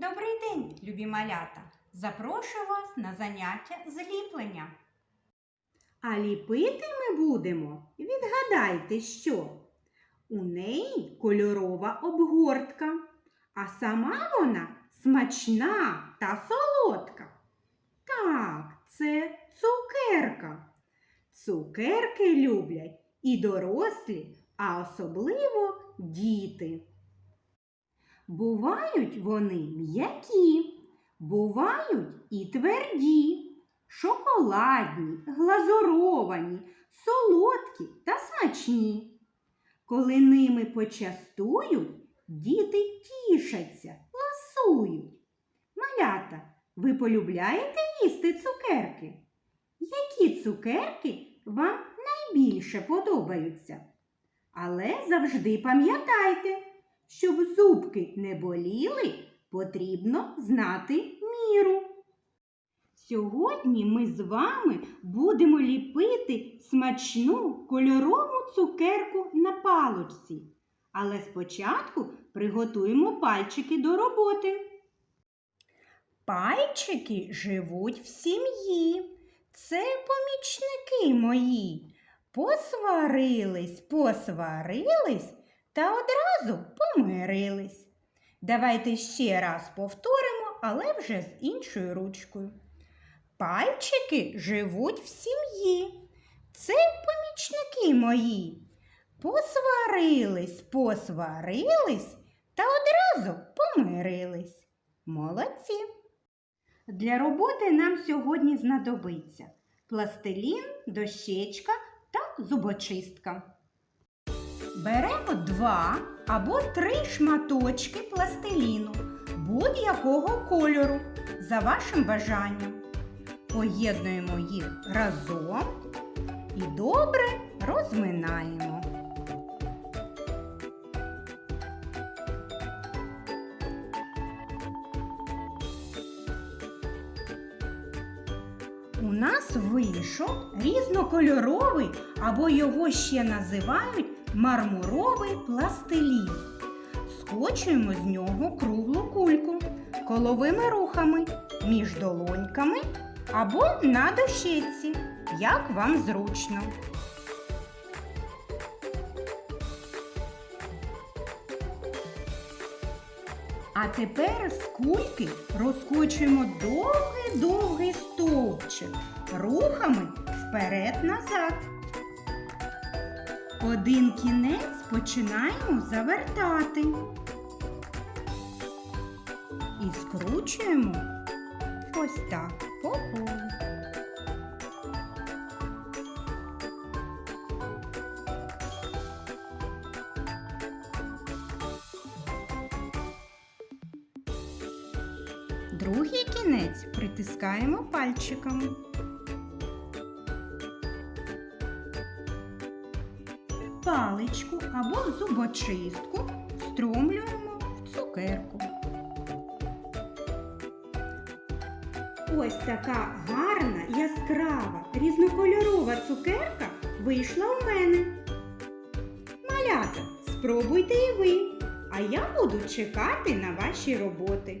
Добрий день, любі малята! Запрошую вас на заняття з ліплення. А ліпити ми будемо, відгадайте, що? У неї кольорова обгортка, а сама вона смачна та солодка. Так, це цукерка. Цукерки люблять і дорослі, а особливо діти. Бувають вони м'які, бувають і тверді, шоколадні, глазуровані, солодкі та смачні. Коли ними почастують, діти тішаться, ласують. Малята, ви полюбляєте їсти цукерки? Які цукерки вам найбільше подобаються? Але завжди пам'ятайте, щоб зубки не боліли, потрібно знати міру. Сьогодні ми з вами будемо ліпити смачну кольорову цукерку на палочці. Але спочатку приготуємо пальчики до роботи. Пальчики живуть в сім'ї. Це помічники мої. Посварились, посварились та одразу помирились. Давайте ще раз повторимо, але вже з іншою ручкою. Пальчики живуть в сім'ї. Це помічники мої. Посварились, посварились та одразу помирились. Молодці. Для роботи нам сьогодні знадобиться пластилін, дощечка та зубочистка. Беремо два або три шматочки пластиліну будь-якого кольору за вашим бажанням. Поєднуємо їх разом і добре розминаємо. У нас вийшов різнокольоровий або його ще називають мармуровий пластилін. Скочуємо з нього круглу кульку коловими рухами між долоньками або на дощечці, як вам зручно. А тепер з кульки розкочуємо довгий-довгий стовпчик рухами вперед-назад. Один кінець починаємо завертати. І скручуємо ось так по колу. Другий кінець притискаємо пальчиками. Паличку або зубочистку встромлюємо в цукерку. Ось така гарна, яскрава, різнокольорова цукерка вийшла у мене. Малята, спробуйте і ви, а я буду чекати на ваші роботи.